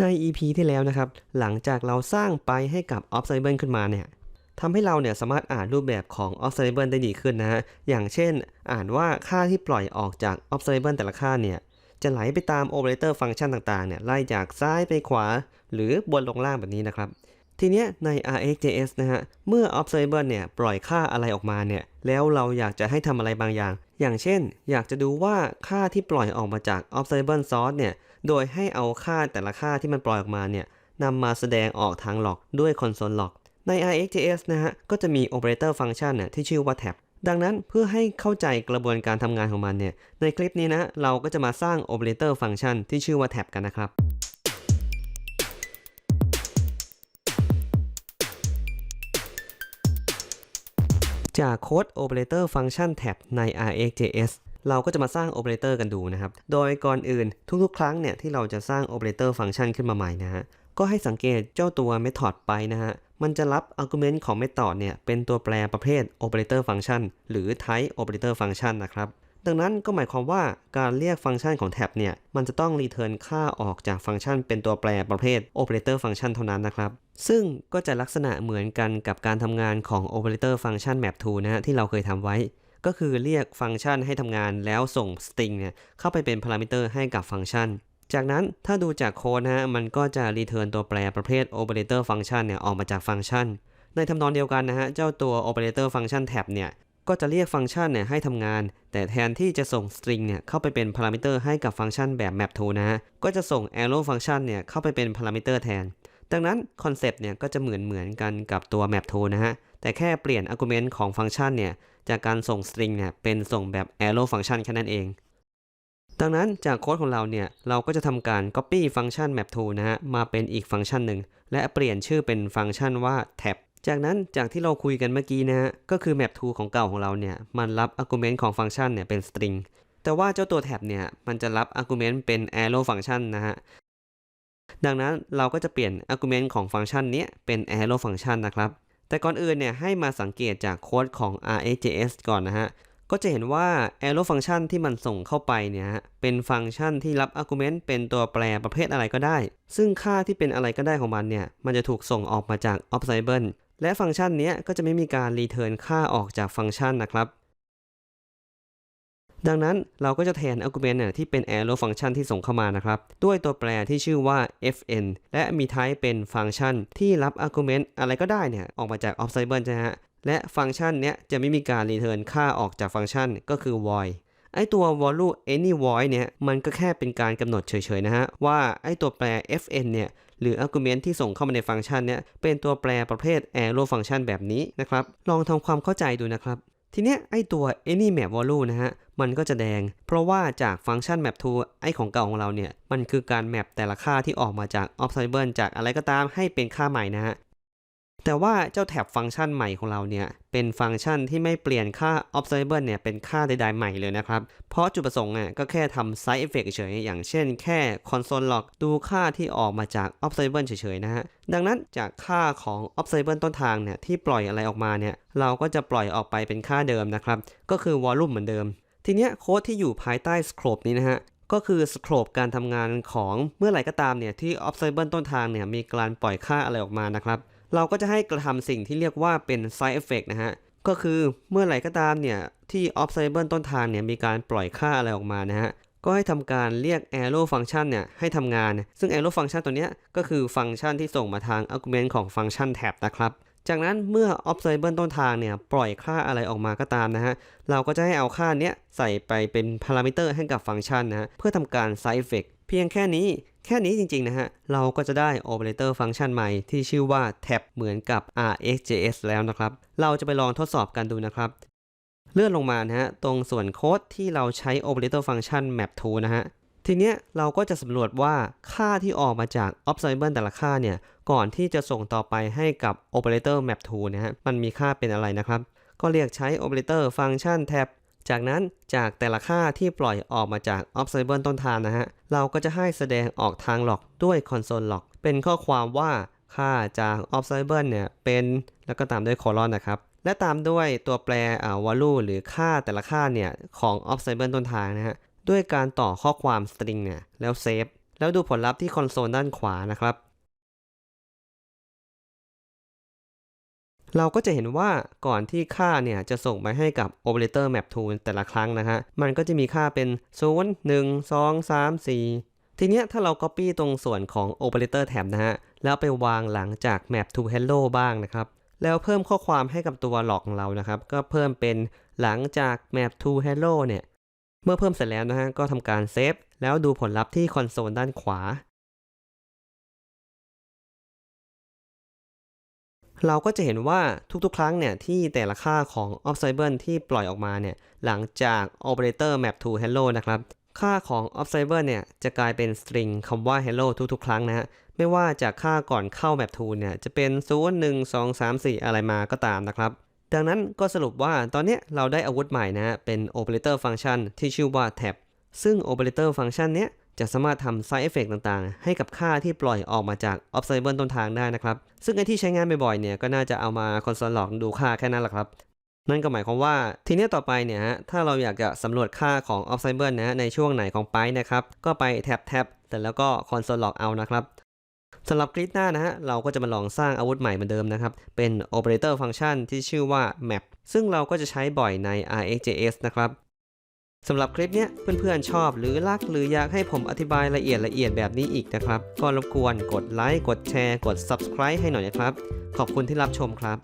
ใน EP ที่แล้วนะครับ หลังจากเราสร้างไปให้กับ Observable ขึ้นมาเนี่ยทำให้เราเนี่ยสามารถอ่านรูปแบบของ Observable ได้ดีขึ้นนะฮะ อย่างเช่น อ่านว่าค่าที่ปล่อยออกจาก Observable แต่ละค่าเนี่ย จะไหลไปตาม Operator ฟังก์ชันต่างๆ เนี่ย ไล่จากซ้ายไปขวา หรือบนลงล่างแบบนี้นะครับ ทีเนี้ยใน RxJS นะฮะ เมื่อ Observable เนี่ยปล่อยค่าอะไรออกมาเนี่ย แล้วเราอยากจะให้ทำอะไรบางอย่าง อย่างเช่น อยากจะดูว่าค่าที่ปล่อยออกมาจาก Observable Source เนี่ยโดยให้เอาค่าแต่ละค่าที่มันปล่อยออกมาเนี่ยนำมาแสดงออกทาง log ด้วย console log ใน RxJS นะฮะ ก็จะมี operator function น่ะที่ชื่อว่า tab ดังนั้นเพื่อให้เข้าใจกระบวนการทำงานของมันเนี่ย ในคลิปนี้นะ เราก็จะมาสร้าง operator function ที่ชื่อว่า tab กันนะครับจากโค้ด operator function tab ใน RxJS เราก็จะมาสร้าง operator กันดูนะครับ โดยก่อนอื่นทุกๆ ครั้งเนี่ยที่เราจะสร้าง operator function ขึ้นมาใหม่นะฮะ ก็ให้สังเกตเจ้าตัว method ไปนะฮะ มันจะรับ argument ของ method เนี่ยเป็นตัวแปรประเภท operator function หรือ type operator function นะครับดังนั้นก็หมายความว่าการเรียกฟังก์ชันของแท็บเนี่ย มันจะต้องรีเทิร์นค่าออกจากฟังก์ชันเป็นตัวแปรประเภท operator function เท่านั้นนะครับ ซึ่งก็จะลักษณะเหมือนกันกับการทำงานของ operator function map to นะฮะที่เราเคยทำไว้ ก็คือเรียกฟังก์ชันให้ทำงานแล้วส่ง string เนี่ยเข้าไปเป็นพารามิเตอร์ให้กับฟังก์ชัน จากนั้นถ้าดูจากโค้ดนะฮะมันก็จะรีเทิร์นตัวแปรประเภท operator function เนี่ยออกมาจากฟังก์ชัน ในทำนองเดียวกันนะฮะเจ้าตัว operator function tab เนี่ยก็จะเรียกฟังก์ชันเนี่ยให้ทำงาน แต่แทนที่จะส่ง string เนี่ยเข้าไปเป็นพารามิเตอร์ให้กับฟังก์ชันแบบ map to นะฮะ ก็จะส่ง arrow function เนี่ยเข้าไปเป็นพารามิเตอร์แทน ดังนั้นคอนเซปต์เนี่ยก็จะเหมือนเหมือนกันกับตัว map to นะฮะ แต่แค่เปลี่ยน argument ของฟังก์ชันเนี่ย จากการส่ง string เนี่ย เป็นส่งแบบ arrow function แค่นั้นเอง ดังนั้นจากโค้ดของเราเนี่ย เราก็จะทำการ copy ฟังก์ชัน map to นะฮะ มาเป็นอีกฟังก์ชันหนึ่ง และเปลี่ยนชื่อเป็นฟังก์ชันว่า tab จากนั้นจากที่เราคุยกันเมื่อกี้นะฮะ ก็คือ map to ของเก่าของเราเนี่ย มันรับ argument ของฟังก์ชันเนี่ยเป็น string แต่ว่าเจ้าตัว tab เนี่ย มันจะรับ argument เป็น arrow function นะฮะดังนั้นเราก็จะเปลี่ยน argument ของฟังก์ชันนี้เป็น arrow function นะครับ แต่ก่อนอื่นเนี่ยให้มาสังเกตจากโค้ดของ RxJS ก่อนนะฮะ ก็จะเห็นว่า arrow function ที่มันส่งเข้าไปเนี่ยเป็นฟังก์ชันที่รับ argument เป็นตัวแปรประเภทอะไรก็ได้ ซึ่งค่าที่เป็นอะไรก็ได้ของมันเนี่ย มันจะถูกส่งออกมาจาก observable และฟังก์ชันนี้ก็จะไม่มีการ return ค่าออกจากฟังก์ชันนะครับ ดังนั้นเราก็จะแทน argument เนี่ยที่เป็น arrow function ที่ส่งเข้ามานะครับ ด้วยตัวแปรที่ชื่อว่า fn และมี type เป็นฟังก์ชันที่รับ argument อะไรก็ได้เนี่ยออกมาจาก observable ใช่ไหมฮะ และฟังก์ชันเนี้ยจะไม่มีการ return ค่าออกจากฟังก์ชันก็คือ void ไอตัว value any void เนี่ยมันก็แค่เป็นการกำหนดเฉยๆนะฮะ ว่าไอตัวแปร fn เนี่ยหรือ argument ที่ส่งเข้ามาในฟังก์ชันเนี่ยเป็นตัวแปรประเภท arrow function แบบนี้นะครับ ลองทำความเข้าใจดูนะครับ ทีเนี้ยไอตัว any map value นะฮะ มันก็จะแดง เพราะว่าจากฟังก์ชัน map to ไอของเก่าของเราเนี่ย มันคือการแมปแต่ละค่าที่ออกมาจาก observable จากอะไรก็ตามให้เป็นค่าใหม่นะฮะ แต่ว่าเจ้าแท็บฟังก์ชันใหม่ของเราเนี่ย เป็นฟังก์ชันที่ไม่เปลี่ยนค่า observable เนี่ย เป็นค่าใดๆใหม่เลยนะครับ เพราะจุดประสงค์อะก็แค่ทำ side effect เฉยๆ อย่างเช่นแค่ console log ดูค่าที่ออกมาจาก observable เฉยๆ นะฮะ ดังนั้นจากค่าของ observable ต้นทางเนี่ย ที่ปล่อยอะไรออกมาเนี่ย เราก็จะปล่อยออกไปเป็นค่าเดิมนะครับ ก็คือ volume เหมือนเดิม ทีเนี้ยโค้ดที่อยู่ภายใต้ scope นี้นะฮะก็คือ scope การทำงานของเมื่อไหร่ก็ตามเนี่ยที่ observable ต้นทางเนี่ยมีการปล่อยค่าอะไรออกมานะครับ เราก็จะให้กระทำสิ่งที่เรียกว่าเป็น side effect นะฮะ ก็คือเมื่อไหร่ก็ตามเนี่ยที่ observable ต้นทางเนี่ยมีการปล่อยค่าอะไรออกมานะฮะ ก็ให้ทำการเรียก arrow function เนี่ยให้ทำงาน ซึ่ง arrow function ตัวเนี้ยก็คือฟังก์ชันที่ส่งมาทาง argument ของฟังก์ชัน tab นะครับ จากนั้นเมื่อ observable ต้นทางเนี่ยปล่อยค่าอะไรออกมาก็ตามนะฮะ เราก็จะให้เอาค่าเนี้ยใส่ไปเป็นพารามิเตอร์ให้กับฟังก์ชันนะฮะเพื่อทำการ side effect เพียงแค่นี้ แค่นี้จริง ๆ นะฮะ เราก็จะได้ operator ฟังก์ชันใหม่ที่ชื่อว่า tab เหมือนกับ RxJS แล้วนะครับ เราจะไปลองทดสอบกันดูนะครับ เลื่อนลงมานะฮะ ตรงส่วนโค้ดที่เราใช้ operator ฟังก์ชัน map to นะฮะ ทีเนี้ยเราก็จะสำรวจว่าค่าที่ออกมาจาก observable แต่ละค่าเนี่ย ก่อนที่จะส่งต่อไปให้กับ operator map to นะฮะ มันมีค่าเป็นอะไรนะครับ ก็เรียกใช้ operator ฟังก์ชัน tab จากนั้นจากแต่ละค่าที่ปล่อยออกมาจาก observable ต้นทางนะฮะ เราก็จะให้แสดงออกทาง log ด้วย console log เป็นข้อความว่าค่าจาก observable เนี่ยเป็นแล้วก็ตามด้วย colon นะครับและตามด้วยตัวแปรอ่า value หรือค่าแต่ละค่าเนี่ยของ observable ต้นทางนะฮะด้วยการต่อข้อความ string เนี่ยแล้วเซฟแล้วดูผลลัพธ์ที่คอนโซลด้านขวานะครับ เราก็จะเห็นว่าก่อนที่ค่าเนี่ยจะส่งไปให้กับ operator map tool แต่ละครั้งนะฮะ มันก็จะมีค่าเป็น 0 1 2 3 4 ทีเนี้ยถ้าเรา copy ตรงส่วนของ operator tab นะฮะ แล้วไปวางหลังจาก map to hello บ้างนะครับ แล้วเพิ่มข้อความให้กับตัวหลอกของเรานะครับ ก็เพิ่มเป็นหลังจาก map to hello เนี่ย เมื่อเพิ่มเสร็จแล้วนะฮะ ก็ทำการเซฟแล้วดูผลลัพธ์ที่คอนโซลด้านขวา เราก็จะเห็นว่าทุกๆ ครั้งเนี่ยที่แต่ละค่าของ observable ที่ปล่อยออกมาเนี่ยหลังจาก operator map to hello นะครับค่าของ observable เนี่ยจะกลายเป็น string คำว่า hello ทุกๆ ครั้งนะฮะ ไม่ว่าจากค่าก่อนเข้า map to เนี่ยจะเป็น 0 1 2 3 4 อะไรมาก็ตามนะครับ ดังนั้นก็สรุปว่าตอนนี้เราได้อาวุธใหม่นะฮะเป็น operator function ที่ชื่อว่า tab ซึ่ง operator function เนี้ย จะสามารถทำ side effect ต่างๆ ให้กับค่าที่ปล่อยออกมาจาก observable ต้นทางได้นะครับ ซึ่งไอที่ใช้งานบ่อยๆเนี่ยก็น่าจะเอามา console log ดูค่าแค่นั้นแหละครับ นั่นก็หมายความว่าทีนี้ต่อไปเนี่ยฮะถ้าเราอยากจะสำรวจค่าของ observable นะฮะในช่วงไหนของไปนะครับก็ไปแท็บแท็บแต่แล้วก็ console log เอานะครับสำหรับคลิปหน้านะฮะเราก็จะมาลองสร้างอาวุธใหม่เหมือนเดิมนะครับ เป็น operator function ที่ชื่อว่า map ซึ่งเราก็จะใช้บ่อยใน RxJS นะครับ สำหรับคลิปเนี้ยเพื่อนๆชอบหรือรักหรืออยากให้ผมอธิบายละเอียดละเอียดแบบนี้อีกนะครับ ก็รบกวนกดไลค์กดแชร์ กด subscribe ให้หน่อยนะครับ ขอบคุณที่รับชมครับ